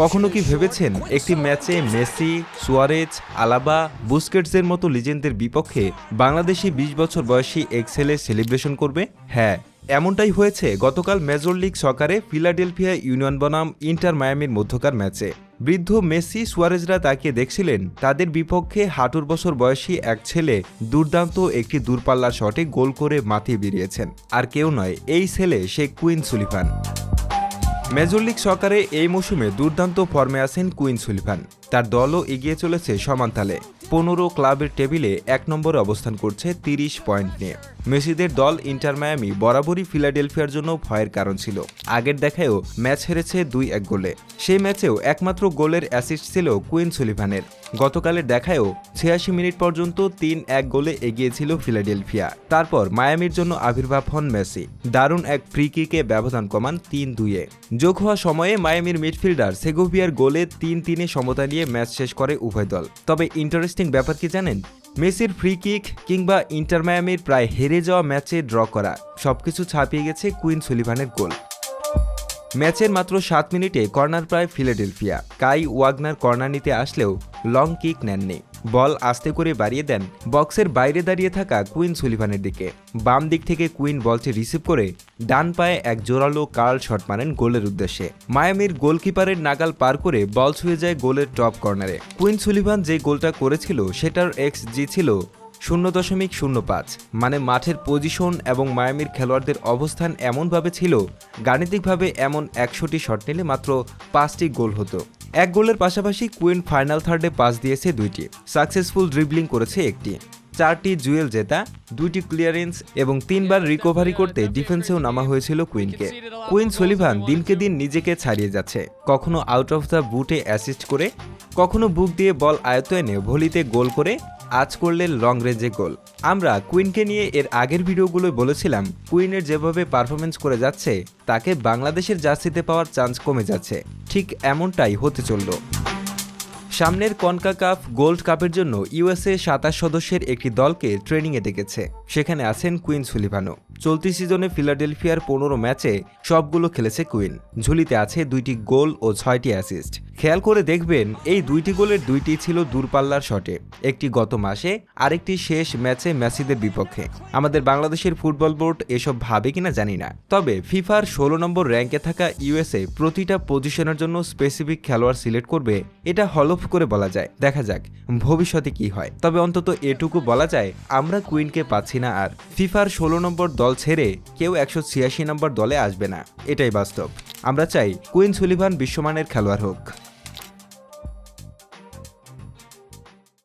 কখনো কি ভেবেছেন একটি ম্যাচে মেসি, সুয়ারেজ, আলাবা, বুস্কেটসের মতো লিজেন্ডদের বিপক্ষে বাংলাদেশি বিশ বছর বয়সী এক্সেলে সেলিব্রেশন করবে? হ্যাঁ এমনটাই হয়েছে গতকাল মেজর লিগ সকারে ফিলাডেলফিয়া ইউনিয়ন বনাম ইন্টার মায়ামির মধ্যকার ম্যাচে। বৃদ্ধ মেসি, সুয়ারেজরা তাকিয়ে দেখছিলেন, তাদের বিপক্ষে হাঁটুর বছর বয়সী এক ছেলে দুর্দান্ত একটি দূরপাল্লার শটে গোল করে মাথিয়ে বেরিয়েছেন। আর কেউ নয়, এই ছেলে সে কুইন সুলিভান মেজর লিগ সকারে এই মৌসুমে দুর্দান্ত ফর্মে আছেন কুইন সুলিভান তার দলও এগিয়ে চলেছে সমান তালে। পনেরো ক্লাবের টেবিলে এক নম্বরে অবস্থান করছে তিরিশ পয়েন্ট নিয়ে। মেসিদের দল ইন্টার মায়ামি বরাবরই ফিলাডেলফিয়ার জন্য ভয়ের কারণ ছিল। আগের দেখায়ও ম্যাচ হেরেছে দুই এক গোলে। সেই ম্যাচেও একমাত্র গোলের অ্যাসিস্ট ছিল কুইন সুলিভানের গতকালের দেখায়ও ছিয়াশি মিনিট পর্যন্ত তিন এক গোলে এগিয়েছিল ফিলাডেলফিয়া। তারপর মায়ামির জন্য আবির্ভাব হন মেসি। দারুণ এক ফ্রি কিকে ব্যবধান কমান তিন দুইয়ে যোগ হওয়া সময়ে মায়ামির মিডফিল্ডার সেগোভিয়ার গোলে তিন তিনে সমতা নিয়ে ম্যাচ শেষ করে উভয় দল। তবে ইন্টারেস্টিং ব্যাপার কি জানেন? মেসির ফ্রি কিক কিংবা ইন্টার মায়ামির প্রায় হেরে যাওয়া ম্যাচে ড্র করা, সবকিছু ছাপিয়ে গেছে কুইন সুলিভানের গোল। ম্যাচের মাত্র সাত মিনিটে কর্নার প্রায় ফিলাডেলফিয়া। কাই ওয়াগনার কর্নার নিতে আসলেও লং কিক নেননি। বল আস্তে করে বাড়িয়ে দেন বক্সের বাইরে দাঁড়িয়ে থাকা কুইন সুলিভানের দিকে। বাম দিক থেকে কুইন বলটি রিসিভ করে ডান পায়ে এক জোরালো কার্ল শট মারেন গোলের উদ্দেশ্যে। মায়ামির গোলকিপারের নাগাল পার করে বল ছুঁয়ে যায় গোলের টপ কর্নারে। কুইন সুলিভান যে গোলটা করেছিল, সেটার এক্স জি ছিল শূন্য দশমিক শূন্য পাঁচ। মানে মাঠের পজিশন এবং মায়ামির খেলোয়াড়দের অবস্থান এমনভাবে ছিল, গাণিতিকভাবে এমন একশোটি শট নিলে মাত্র পাঁচটি গোল হতো। এক গোলের পাশাপাশি কুইন ফাইনাল থার্ডে পাস দিয়েছে দুইটি। সাকসেসফুল ড্রিবলিং করেছে একটি। চারটি জুয়েল জেতা, দুইটি ক্লিয়ারেন্স এবং তিনবার রিকভারি করতে ডিফেন্সেও নামা হয়েছিল কুইনকে। কুইন সলিভান দিনকে দিন নিজেকে ছাড়িয়ে যাচ্ছে। কখনো আউট অফ দ্য বুটে অ্যাসিস্ট করে, কখনো বুক দিয়ে বল আয়ত্ত এনে ভলিতে গোল করে আজ করলেন লং রেঞ্জে গোল আমরা কুইনকে নিয়ে এর আগের ভিডিওগুলো বলেছিলাম কুইনের যেভাবে পারফরমেন্স করে যাচ্ছে, তাকে বাংলাদেশের জার্সিতে পাওয়ার চান্স কমে যাচ্ছে। ঠিক এমনটাই হতে চলল। সামনের কনকা কাপ গোল্ড কাপের জন্য ইউএসএ সাতাশ সদস্যের একটি দলকে ট্রেনিংয়ে ডেকেছে। সেখানে আছেন কুইন সুলিভানো। চলতি সিজনে ফিলাডেলফিয়ার পনেরো ম্যাচে সবগুলো খেলেছে কুইন। ঝুলিতে আছে দুইটি গোল ও ছয়টি অ্যাসিস্ট। খেয়াল করে দেখবেন, এই দুইটি গোলের দুইটি ছিল দূরপাল্লার শটে। একটি গত মাসে, আরেকটি শেষ ম্যাচে মেসিদের বিপক্ষে। আমাদের বাংলাদেশের ফুটবল বোর্ড এসব ভাবে কিনা জানি না। তবে ফিফার ষোলো নম্বর র্যাঙ্কে থাকা ইউএসএ প্রতিটা পজিশনের জন্য স্পেসিফিক খেলোয়াড় সিলেক্ট করবে, এটা হলফ করে বলা যায়। দেখা যাক, ভবিষ্যতে কি হয়। তবে অন্তত এটুকু বলা যায়, আমরা কুইনকে পাচ্ছি না আর। ফিফার ষোলো নম্বর দল ছেড়ে কেউ একশো ছিয়াশি নম্বর দলে আসবে না। এটাই বাস্তব। আমরা চাই কুইন সুলিভান বিশ্বমানের খেলোয়াড় হোক।